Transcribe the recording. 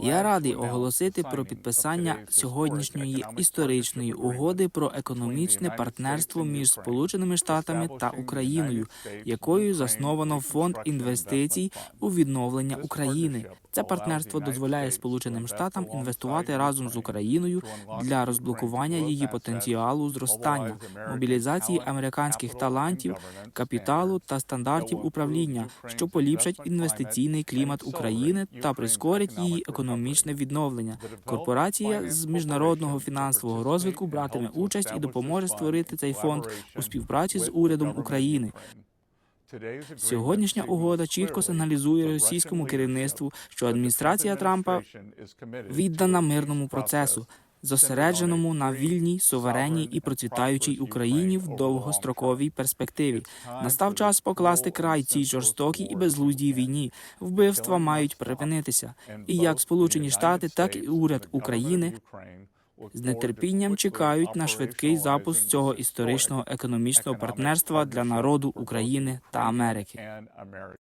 Я радий оголосити про підписання сьогоднішньої історичної угоди про економічне партнерство між Сполученими Штатами та Україною, якою засновано фонд інвестицій у відновлення України. Це партнерство дозволяє Сполученим Штатам інвестувати разом з Україною для розблокування її потенціалу зростання, мобілізації американських талантів, капіталу та стандартів управління, що поліпшать інвестиційний клімат України та прискорять її економічне відновлення. Корпорація з міжнародного фінансового розвитку братиме участь і допоможе створити цей фонд у співпраці з урядом України. Сьогоднішня угода чітко сигналізує російському керівництву, що адміністрація Трампа віддана мирному процесу, зосередженому на вільній, суверенній і процвітаючій Україні в довгостроковій перспективі. Настав час покласти край цій жорстокій і безглуздій війні. Вбивства мають припинитися. І як Сполучені Штати, так і уряд України з нетерпінням чекають на швидкий запуск цього історичного економічного партнерства для народу України та Америки.